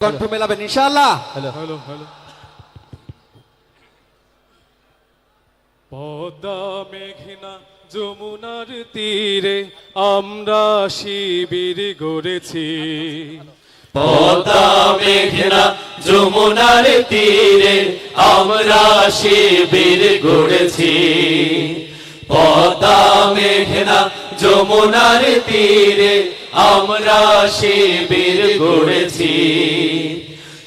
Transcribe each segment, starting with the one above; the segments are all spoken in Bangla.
কণ্ঠ মেলাবেন ইনশাআল্লাহ হ্যালো হ্যালো পদ্মা মেঘনা যমুনার তীরে আমরা শিবির গড়েছি। পদ্মা মেঘনা যমুনার তীরে আমরা শিবির গড়েছি। পদ্মা মেঘনা যমুনার তীরে আমরা সে শিবির গড়েছি।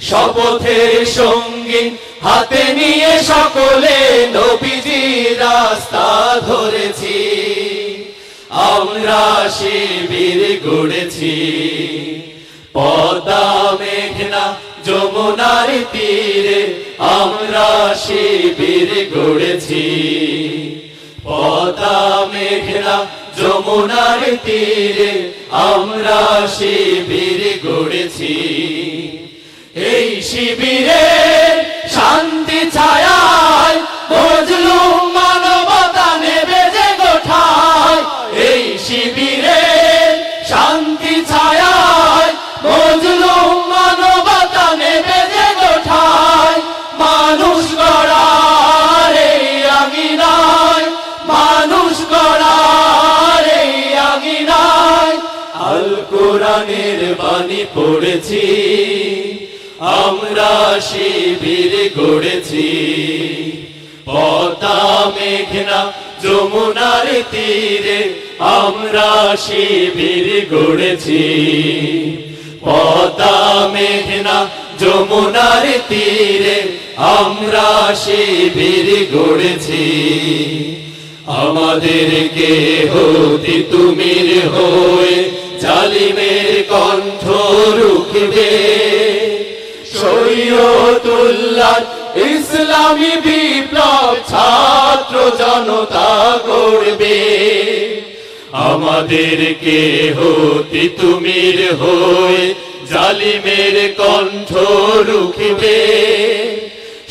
শপথের সঙ্গী হাতে নিয়ে সকলে নবীজি রাস্তা ধরেছি। আমরা সে শিবির গড়েছি। পদা মেঘনা যমুনার তীরে আমরা সে শিবির গড়েছি। পদা মেঘনা যমুনার তীরে আমরা শিবির গড়েছি। এই শিবিরে পড়েছি আমরা শিবির গড়েছি। পদ্মা, মেঘনা, যমুনার তীরে আমরা শিবির গড়েছি। পদ্মা, মেঘনা, যমুনার তীরে আমরা শিবির গড়েছি। আমাদেরকে হতি তুমির হয়ে জালিমের কণ্ঠ রুখবে শরীয়তুল্লাহ ইসলামী বিপ্লব ছাত্র জনতা করবে আমাদেরকে হতি তুমির হয়ে জালিমের কণ্ঠ রুখবে।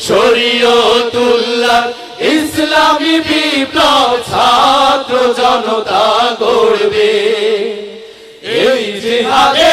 শরীয়তুল্লাহ ইসলামী বিপ্লব ছাত্র জনতা করবে এই দীপ্ত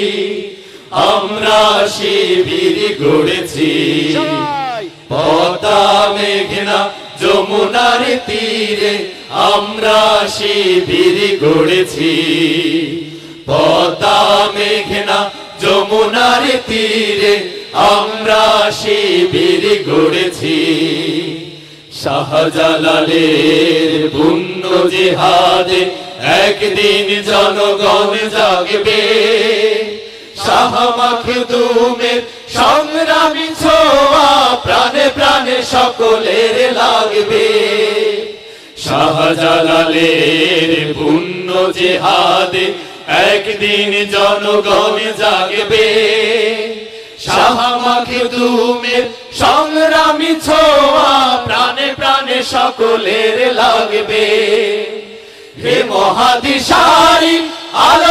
আমরা শিবির গড়েছি। পদ্মা মেঘনা যমুনার তীরে আমরা শিবির গড়েছি। পদ্মা মেঘনা যমুনার তীরে আমরা শিবির গড়েছি। শাহজালালের পুণ্য জেহাদে একদিন জনগণ জাগবে। সংগ্রামী ছোঁয়া, প্রাণে প্রাণে সকলের লাগবে। শাহজালালের পুণ্য জেহাদে একদিন জনগণ জাগবে। শাহ মাখদুমের সংগ্রামী ছোঁয়া, প্রাণে প্রাণে সকলের লাগবে। হে মহাদিশারি আলোর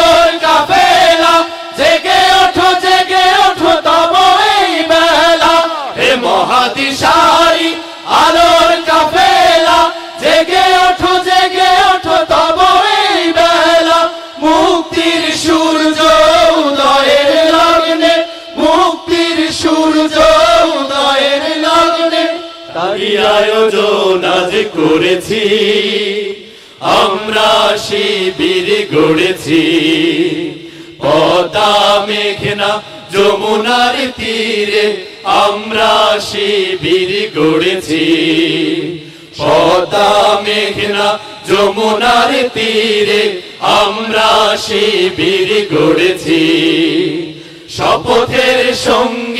সূর্য উদয়ের লগ্নে আয়োজন আজ করেছি। আমরা শিবির গড়েছি মেঘনা, যমুনার তীরে আমরা শিবির গড়েছি। পদ্মা, মেঘনা, যমুনার তীরে আমরা শিবির গড়েছি। শপথের সংগীত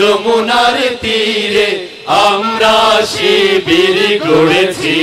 যমুনার তীরে আমরা শিবির গড়েছি।